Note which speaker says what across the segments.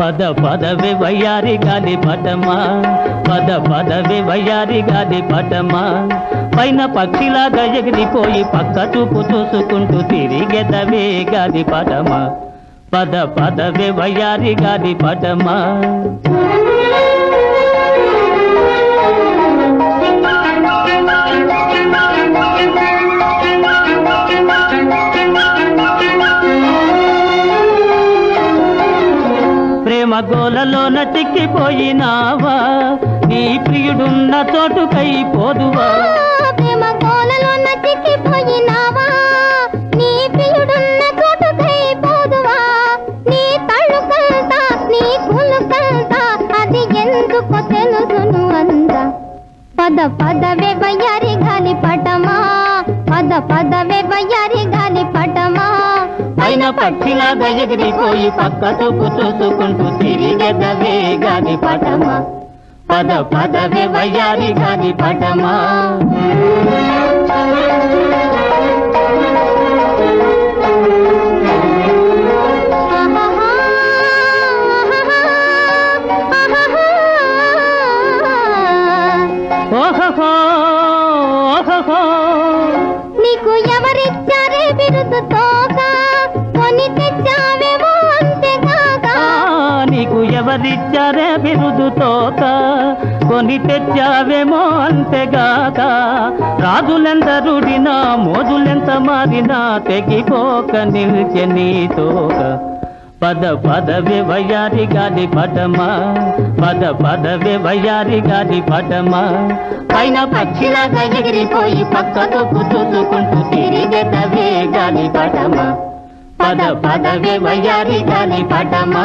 Speaker 1: పద పదవి వయ్యారి గాలి పటమా. పద పదవి వయ్యారి గాలి పటమా. పైన పక్షిలాగా ఎగిరిపోయి పక్క చూపు చూసుకుంటూ తిరిగెదవే గాలి పటమా. పద పదవి వయ్యారి గాలి పటమా. ప్రేమ గోలలోన చిక్కిపోయినావా నీ ప్రియుడున్న చోటుకై పోదువా?
Speaker 2: ప్రేమ కోలలో నచ్చిపోయినావా నీ ప్రియుడున్న చోటుకై పోదువా? నీ తళుకంతా నీ కులుకంతా అది ఎందుకు తెలుసును అంద. పద పదవే వయ్యారి గాలి పటమా? పద పదవే వయ్యారి గాలి పటమా?
Speaker 1: పైన పక్షిలాగా ఎగిరిపోయి పక్క చూపు చూసుకుంటూ తిరిగెదవే గాని పటమా. పద పదవే వయ్యారి గాని పటమా.
Speaker 2: నీకు ఎవరిచ్చారే బిరుదు తోక? కొని తెచ్చావేమో
Speaker 1: అంతేగాక రాజులెందరుడినా మోజులెంత మారినా తెగిపోక నిలిచె నీ తోక. పద పదవి వయ్యారి గాలి పటమా? పద పదవి వయ్యారి గాలి పటమా? పైన పక్షిలాగా ఎగిరిపోయి పక్కతో చూసుకుంటూ తిరిగెదవే గాలి పటమా? పద పదవే వయ్యారి గాలి పటమా.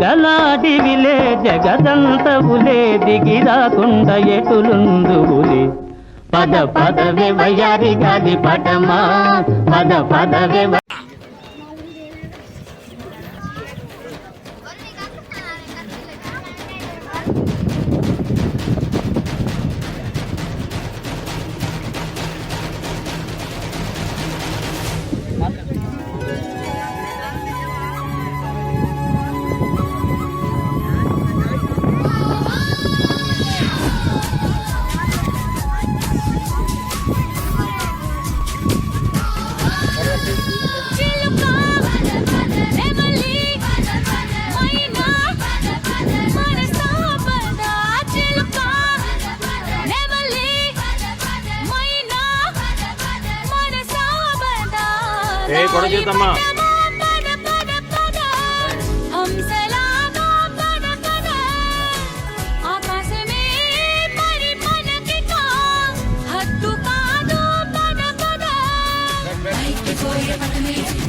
Speaker 1: పగలాడివిలే జగదంతవులే దిగిరాకుండా ఎటులుందువులే? పద పదవే వయారి గాలి పటమా పద పదవే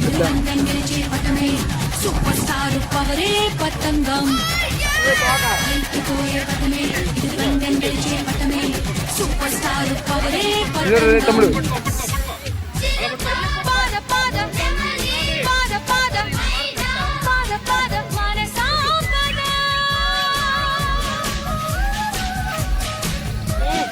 Speaker 3: ధ్రువంతం గెలిచే పటమే సూపర్ స్టార్ పవరే పతంగం సూపర్ స్టార్ పవరే
Speaker 4: తమ్ముడు.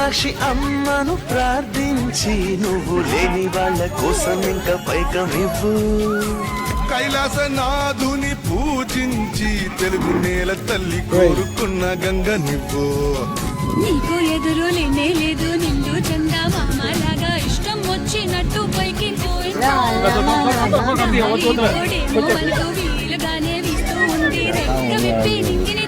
Speaker 5: మీనాక్షి అమ్మను ప్రార్థించి నువ్వు లేని వాళ్ళ కోసం ఇంకా పైకమివ్వు
Speaker 6: కైలాసనాథుని పూజించి
Speaker 4: పూజించి తెలుగు నేల తల్లి కోరుకున్న గంగ నువ్వు
Speaker 3: నీకు ఎదురు లేనే లేదు నిండు చందా మామలాగా ఇష్టం వచ్చినట్టు పైకి వీలుగానే వీస్తూ ఉంది రెక్క విప్పి నింగిని దాటిపోవమ్మా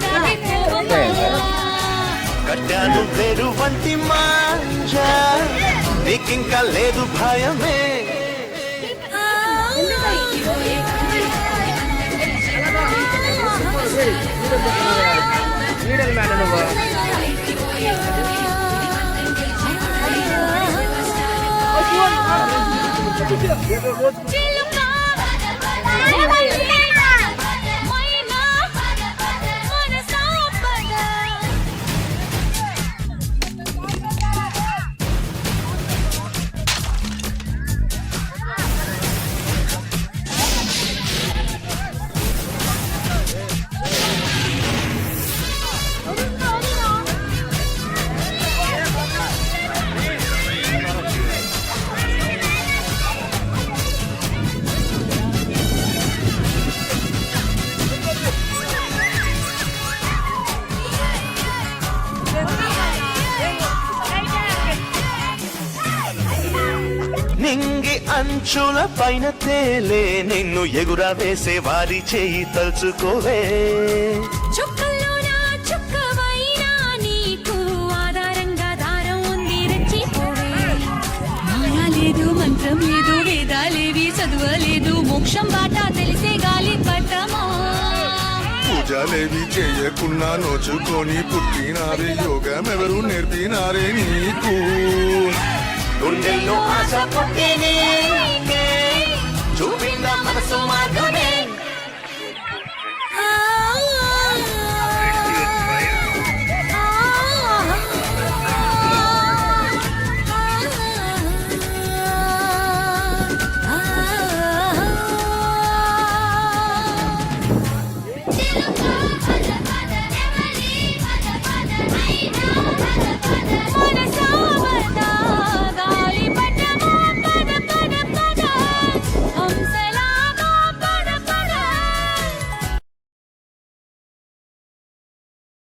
Speaker 5: కట్టాను వేరు వంటి మాంజా నీకింకా లేదు భయమే
Speaker 3: చిలుక మైనా
Speaker 5: నింగి అంచుల పైన తేలే నిన్ను ఎగుర వేసే వారి చేయి తలుచుకోవే.
Speaker 3: లేదు మంత్రం లేదు వేదాలేవి చదువలేదు మోక్షం బాట తెలిసే గాలి పట్టమా
Speaker 4: పూజలేవి చేయకున్నా నోచుకొని పుట్టినారే యోగం ఎవరు నేర్పినారే నీకు.
Speaker 5: আশা করতে নেই